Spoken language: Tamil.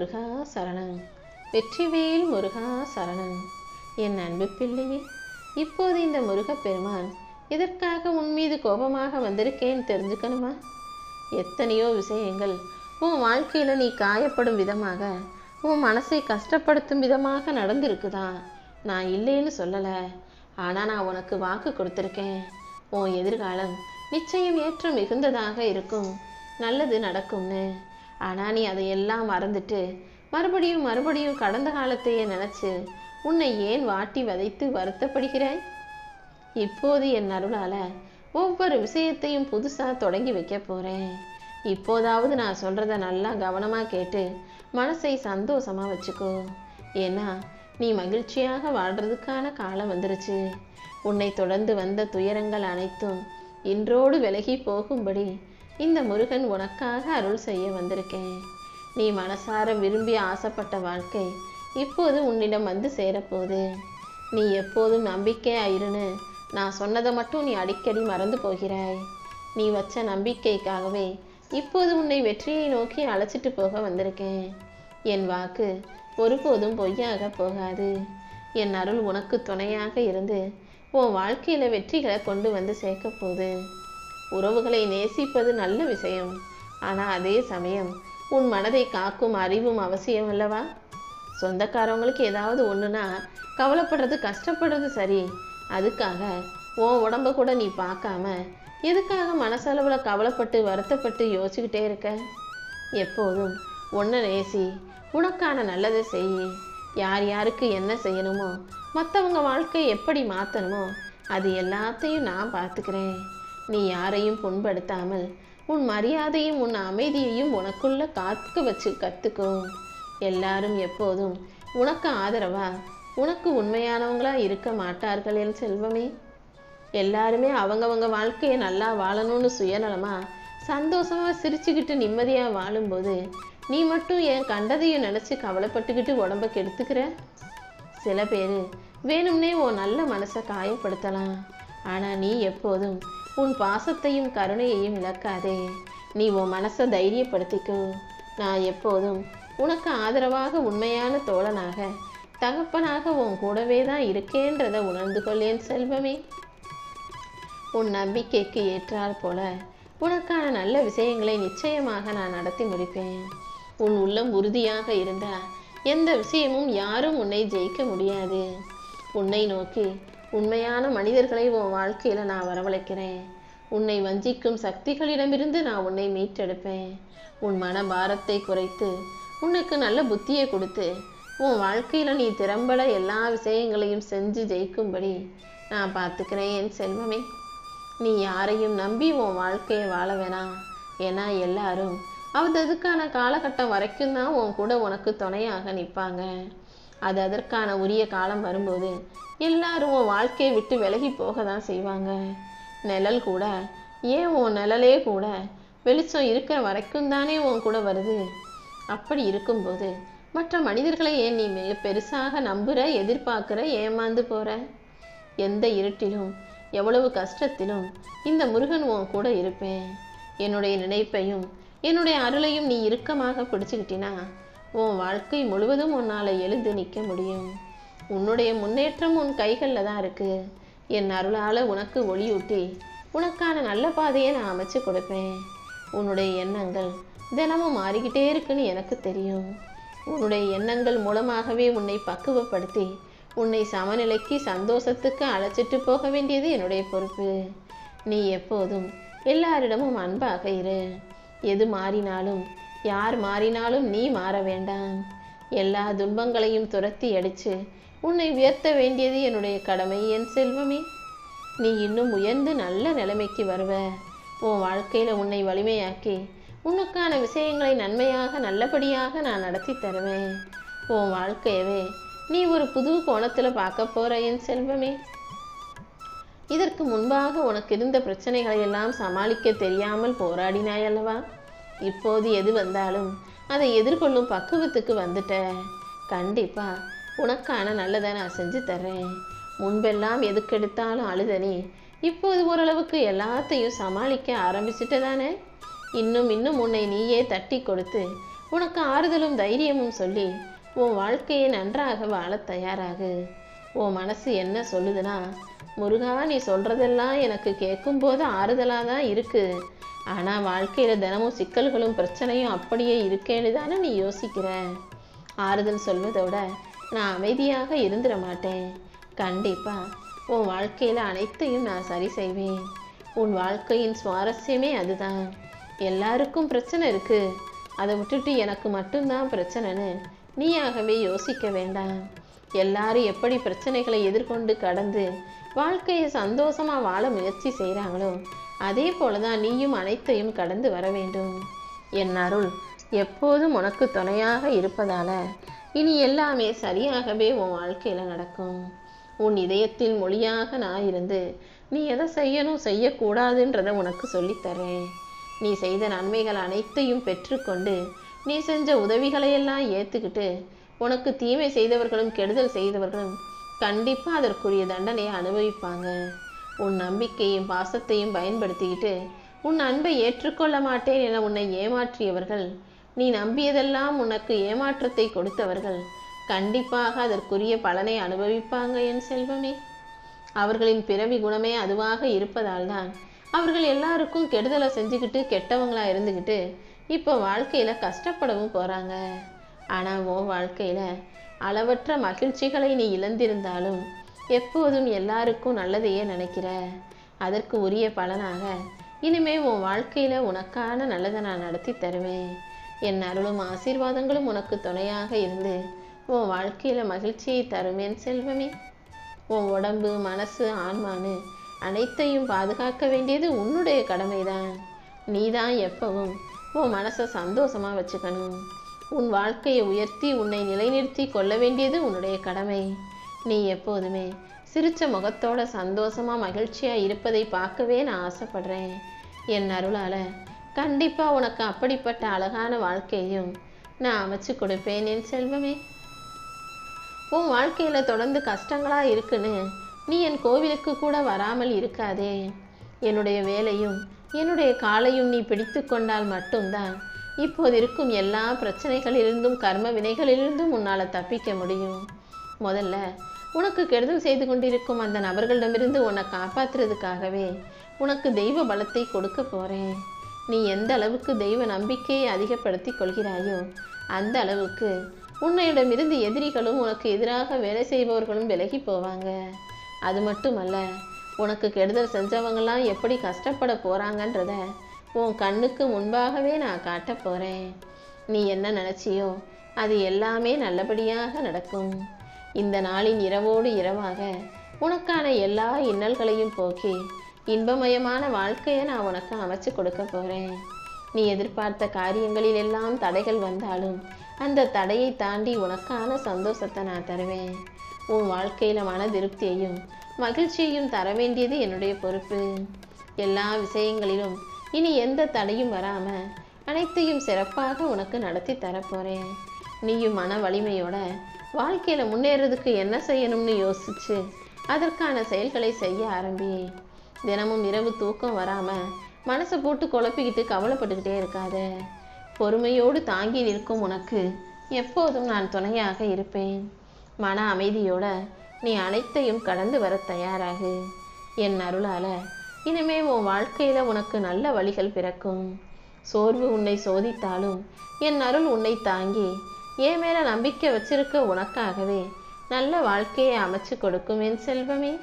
முருகா சரணம். வெற்றிவேல் முருகா சரணம். என் அன்பு பிள்ளையே இப்போது இந்த முருகப்பெருமான் எதற்காக உன் மீது கோபமாக வந்திருக்கேன் தெரிஞ்சுக்கணுமா? எத்தனையோ விஷயங்கள் உன் வாழ்க்கையில் நீ காயப்படும் விதமாக உன் மனசை கஷ்டப்படுத்தும் விதமாக நடந்திருக்குதா? நான் இல்லைன்னு சொல்லலை. ஆனால் நான் உனக்கு வாக்கு கொடுத்துருக்கேன். உன் எதிர்காலம் நிச்சயம் ஏற்றம் மிகுந்ததாக இருக்கும். நல்லது நடக்கும்னு. ஆனால் நீ அதையெல்லாம் மறந்துட்டு மறுபடியும் மறுபடியும் கடந்த காலத்தையே நினச்சி உன்னை ஏன் வாட்டி வதைத்து வருத்தப்படுகிறாய்? இப்போது என் அருளால் ஒவ்வொரு விஷயத்தையும் புதுசாக தொடங்கி வைக்க போகிறேன் இப்போதாவது நான் சொல்கிறத நல்லா கவனமாக கேட்டு மனசை சந்தோஷமாக வச்சுக்கோ. ஏன்னா நீ மகிழ்ச்சியாக வாழ்கிறதுக்கான காலம் வந்துருச்சு. உன்னை தொடர்ந்து வந்த துயரங்கள் அனைத்தும் இன்றோடு விலகி போகும்படி இந்த முருகன் உனக்காக அருள் செய்ய வந்திருக்கேன். நீ மனசார விரும்பி ஆசைப்பட்ட வாழ்க்கை இப்போது உன்னிடம் வந்து சேரப்போகுது. நீ எப்போதும் நம்பிக்கையாயிருன்னு நான் சொன்னதை மட்டும் நீ அடிக்கடி மறந்து போகிறாய். நீ வச்ச நம்பிக்கைக்காகவே இப்போது உன்னை வெற்றியை நோக்கி அழைச்சிட்டு போக வந்திருக்கேன். என் வாக்கு ஒருபோதும் பொய்யாக போகாது. என் அருள் உனக்கு துணையாக இருந்து உன் வாழ்க்கையில வெற்றிகளை கொண்டு வந்து சேர்க்க போகுது. உறவுகளை நேசிப்பது நல்ல விஷயம். ஆனால் அதே சமயம் உன் மனதை காக்கும் அறிவும் அவசியம் அல்லவா? சொந்தக்காரவங்களுக்கு ஏதாவது ஒன்றுனா கவலைப்படுறது கஷ்டப்படுறது சரி. அதுக்காக உன் உடம்ப கூட நீ பார்க்காம எதுக்காக மனசளவில் கவலைப்பட்டு வருத்தப்பட்டு யோசிச்சுக்கிட்டே இருக்க? எப்போதும் ஒன்றை நேசி உனக்கான நல்லதை செய். யார் யாருக்கு என்ன செய்யணுமோ மற்றவங்க வாழ்க்கை எப்படி மாற்றணுமோ அது எல்லாத்தையும் நான் பார்த்துக்கிறேன். நீ யாரையும் புண்படுத்தாமல் உன் மரியாதையும் உன் அமைதியையும் உனக்குள்ள காத்துக்க வச்சு கற்றுக்கோ எல்லாரும் எப்போதும் உனக்கு ஆதரவா? உனக்கு உண்மையானவங்களா இருக்க மாட்டார்கள் என் செல்வமே. எல்லாருமே அவங்கவங்க வாழ்க்கையை நல்லா வாழணும்னு சுயநலமா சந்தோஷமா சிரிச்சுக்கிட்டு நிம்மதியா வாழும்போது நீ மட்டும் என் கண்டதையும் நினைச்சு கவலைப்பட்டுக்கிட்டு உடம்ப கெடுத்துக்கிற? சில பேர் வேணும்னே உன் நல்ல மனசை காயப்படுத்தலாம். ஆனா நீ எப்போதும் உன் பாசத்தையும் கருணையையும் இழக்காதே. நீ உன் மனசை தைரியப்படுத்திக்கோ. நான் எப்போதும் உனக்கு ஆதரவாக உண்மையான தோழனாக தகப்பனாக உன் கூடவே தான் இருக்கேன்றதை உணர்ந்து கொள்ளேன் செல்வமே. உன் நம்பிக்கைக்கு ஏற்றாற் போல உனக்கான நல்ல விஷயங்களை நிச்சயமாக நான் நடத்தி முடிப்பேன். உன் உள்ளம் உறுதியாக இருந்தால் எந்த விஷயமும் யாரும் உன்னை ஜெயிக்க முடியாது. உன்னை நோக்கி உண்மையான மனிதர்களை உன் வாழ்க்கையில நான் வரவழைக்கிறேன். உன்னை வஞ்சிக்கும் சக்திகளிடமிருந்து நான் உன்னை மீட்டெடுப்பேன். உன் மன பாரத்தை குறைத்து உனக்கு நல்ல புத்தியை கொடுத்து உன் வாழ்க்கையில நீ திறம்பட எல்லா விஷயங்களையும் செஞ்சு ஜெயிக்கும்படி நான் பார்த்துக்கிறேன் என் செல்வமே. நீ யாரையும் நம்பி உன் வாழ்க்கையை வாழ வேணாம். ஏன்னா எல்லாரும் அதுக்கான காலகட்டம் வரைக்கும் தான் உன் கூட உனக்கு துணையாக நிற்பாங்க. அது அதற்கான உரிய காலம் வரும்போது எல்லாரும் உன் வாழ்க்கையை விட்டு விலகி போக தான் செய்வாங்க. நிழல் கூட ஏன் உன் நிழலே கூட வெளிச்சம் இருக்கிற வரைக்கும் தானே உன் கூட வருது? அப்படி இருக்கும்போது மற்ற மனிதர்களை ஏன் நீ மிக பெருசாக நம்புற எதிர்பார்க்குற ஏமாந்து போற? எந்த இருட்டிலும் எவ்வளவு கஷ்டத்திலும் இந்த முருகன் உன் கூட இருப்பேன். என்னுடைய நினைப்பையும் என்னுடைய அருளையும் நீ இறுக்கமாக பிடிச்சுக்கிட்டினா உன் வாழ்க்கை முழுவதும் உன்னால் எழுந்து நிற்க முடியும். உன்னுடைய முன்னேற்றம் உன் கைகளில் தான் இருக்கு. என் அருளால் உனக்கு ஒளியூட்டி உனக்கான நல்ல பாதையை நான் அமைச்சு கொடுப்பேன். உன்னுடைய எண்ணங்கள் தினமும் மாறிக்கிட்டே இருக்குன்னு எனக்கு தெரியும். உன்னுடைய எண்ணங்கள் மூலமாகவே உன்னை பக்குவப்படுத்தி உன்னை சமநிலைக்கு சந்தோஷத்துக்கு அழைச்சிட்டு போக வேண்டியது என்னுடைய பொறுப்பு. நீ எப்போதும் எல்லாரிடமும் அன்பாக இரு. எது மாறினாலும் யார் மாறினாலும் நீ மாற வேண்டாம். எல்லா துன்பங்களையும் துரத்தி அடிச்சு உன்னை உயர்த்த வேண்டியது என்னுடைய கடமை என் செல்வமே. நீ இன்னும் உயர்ந்து நல்ல நிலைமைக்கு வருவ. உன் வாழ்க்கையில உன்னை வலிமையாக்கி உனக்கான விஷயங்களை நன்மையாக நல்லபடியாக நான் நடத்தி தருவேன். உன் வாழ்க்கையவே நீ ஒரு புது கோணத்தில் பார்க்க போற என் செல்வமே. இதற்கு முன்பாக உனக்கு இருந்த பிரச்சனைகளை எல்லாம் சமாளிக்க தெரியாமல் போராடினாய் அல்லவா? இப்போது எது வந்தாலும் அதை எதிர்கொள்ளும் பக்குவத்துக்கு வந்துட்ட. கண்டிப்பா உனக்கான நல்லதை நான் செஞ்சு தர்றேன். முன்பெல்லாம் எதுக்கெடுத்தாலும் அழுத நீ இப்போது ஓரளவுக்கு எல்லாத்தையும் சமாளிக்க ஆரம்பிச்சுட்டு தானே? இன்னும் இன்னும் உன்னை நீயே தட்டி கொடுத்து உனக்கு ஆறுதலும் தைரியமும் சொல்லி உன் வாழ்க்கையை நன்றாக வாழத் தயாராகு. உன் மனசு என்ன சொல்லுதுன்னா முருகா நீ சொல்றதெல்லாம் எனக்கு கேட்கும்போது ஆறுதலாக தான் இருக்குது ஆனால் வாழ்க்கையில் தினமும் சிக்கல்களும் பிரச்சனையும் அப்படியே இருக்கேன்னு தானே நீ யோசிக்கிற? ஆறுதல் சொல்வதோட நான் அமைதியாக இருந்துட மாட்டேன். கண்டிப்பாக உன் வாழ்க்கையில் அனைத்தையும் நான் சரி செய்வேன். உன் வாழ்க்கையின் சுவாரஸ்யமே அதுதான். எல்லாருக்கும் பிரச்சனை இருக்கு. அதை விட்டுட்டு எனக்கு மட்டும்தான் பிரச்சனைன்னு நீயாகவே யோசிக்க வேண்டாம். எல்லாரும் எப்படி பிரச்சனைகளை எதிர்கொண்டு கடந்து வாழ்க்கையை சந்தோஷமாக வாழ முயற்சி செய்கிறாங்களோ அதே போலதான் நீயும் அனைத்தையும் கடந்து வர வேண்டும். என் அருள் எப்போதும் உனக்கு துணையாக இருப்பதால. இனி எல்லாமே சரியாகவே உன் வாழ்க்கையில் நடக்கும். உன் இதயத்தில் மொழியாக நான் இருந்து நீ எதை செய்யணும் செய்யக்கூடாதுன்றதை உனக்கு சொல்லித்தரேன். நீ செய்த நன்மைகள் அனைத்தையும் பெற்றுக்கொண்டு நீ செஞ்ச உதவிகளையெல்லாம் ஏற்றுக்கிட்டு உனக்கு தீமை செய்தவர்களும் கெடுதல் செய்தவர்களும் கண்டிப்பாக அதற்குரிய தண்டனையை அனுபவிப்பாங்க. உன் நம்பிக்கையும் பாசத்தையும் பயன்படுத்திக்கிட்டு உன் அன்பை ஏற்றுக்கொள்ள மாட்டேன் என உன்னை ஏமாற்றியவர்கள் நீ நம்பியதெல்லாம் உனக்கு ஏமாற்றத்தை கொடுத்தவர்கள் கண்டிப்பாக அதற்குரிய பலனை அனுபவிப்பாங்க என் செல்வமே. அவர்களின் பிறவி குணமே அதுவாக இருப்பதால் தான் அவர்கள் எல்லாருக்கும் கெடுதலை செஞ்சுக்கிட்டு கெட்டவங்களா இருந்துக்கிட்டு இப்போ வாழ்க்கையில கஷ்டப்படவும் போறாங்க. ஆனா உன் வாழ்க்கையில அளவற்ற மகிழ்ச்சிகளை நீ இழந்திருந்தாலும் எப்போதும் எல்லாருக்கும் நல்லதையே நினைக்கிற? அதற்கு உரிய பலனாக இனிமே உன் வாழ்க்கையில உனக்கான நல்லதை நான் நடத்தி தருவேன். என் அருளும் ஆசீர்வாதங்களும் உனக்கு துணையாக இருந்து உன் வாழ்க்கையில மகிழ்ச்சியை தருமேன் செல்வமே. உன் உடம்பு மனசு ஆன்மானு அனைத்தையும் பாதுகாக்க வேண்டியது உன்னுடைய கடமைதான். நீதான் எப்பவும் உன் மனசை சந்தோஷமா வச்சுக்கணும். உன் வாழ்க்கையை உயர்த்தி உன்னை நிலைநிறுத்தி கொள்ள வேண்டியது உன்னுடைய கடமை. நீ எப்போதுமே சிரிச்ச முகத்தோட சந்தோஷமா மகிழ்ச்சியா இருப்பதை பார்க்கவே நான் ஆசைப்படுறேன். என் அருளால கண்டிப்பா உனக்கு அப்படிப்பட்ட அழகான வாழ்க்கையையும் நான் அமைச்சு கொடுப்பேன் என் செல்வமே. உன் வாழ்க்கையில தொடர்ந்து கஷ்டங்களா இருக்குன்னு நீ என் கோவிலுக்கு கூட வராமல் இருக்காதே. என்னுடைய வேலையும் என்னுடைய காலையும் நீ பிடித்து கொண்டால் மட்டும்தான் இப்போது இருக்கும் எல்லா பிரச்சனைகளிலிருந்தும் கர்ம வினைகளிலிருந்தும் உன்னால் தப்பிக்க முடியும். முதல்ல உனக்கு கெடுதல் செய்து கொண்டிருக்கும் அந்த நபர்களிடமிருந்து உன்னை காப்பாற்றுறதுக்காகவே உனக்கு தெய்வ பலத்தை கொடுக்க போறேன். நீ எந்த அளவுக்கு தெய்வ நம்பிக்கையை அதிகப்படுத்தி கொள்கிறாயோ அந்த அளவுக்கு உன்னையிடமிருந்து எதிரிகளும் உனக்கு எதிராக வேலை செய்பவர்களும் விலகி போவாங்க. அது மட்டுமல்ல உனக்கு கெடுதல் செஞ்சவங்களாம் எப்படி கஷ்டப்பட போறாங்கன்றத உன் கண்ணுக்கு முன்பாகவே நான் காட்ட போறேன். நீ என்ன நினைச்சியோ அது எல்லாமே நல்லபடியாக நடக்கும். இந்த நாளின் இரவோடு இரவாக உனக்கான எல்லா இன்னல்களையும் போக்கி இன்பமயமான வாழ்க்கையை நான் உனக்கு அமைச்சு கொடுக்க போகிறேன் நீ எதிர்பார்த்த காரியங்களில் எல்லாம் தடைகள் வந்தாலும் அந்த தடையை தாண்டி உனக்கான சந்தோஷத்தை நான் தருவேன். உன் வாழ்க்கையில மன திருப்தியையும் மகிழ்ச்சியையும் தர வேண்டியது என்னுடைய பொறுப்பு. எல்லா விஷயங்களிலும் இனி எந்த தடையும் வராம அனைத்தையும் சிறப்பாக உனக்கு நடத்தி தரப்போறேன் நீயும் மன வலிமையோட வாழ்க்கையில் முன்னேறதுக்கு என்ன செய்யணும்னு யோசிச்சு அதற்கான செயல்களை செய்ய ஆரம்பி. தினமும் இரவு தூக்கம் வராமல் மனசை போட்டு குழப்பிக்கிட்டு கவலைப்பட்டுக்கிட்டே இருக்காத. பொறுமையோடு தாங்கி நிற்கும் உனக்கு எப்போதும் நான் துணையாக இருப்பேன். மன அமைதியோட நீ அனைத்தையும் கடந்து வர தயாராகு. என் அருளால இனிமே உன் வாழ்க்கையில உனக்கு நல்ல வழிகள் பிறக்கும். சோர்வு உன்னை சோதித்தாலும் என் அருள் உன்னை தாங்கி என் மேல நம்பிக்கை வச்சிருக்க உனக்காகவே நல்ல வாழ்க்கையை அமைச்சு கொடுக்கும் என் செல்வமே.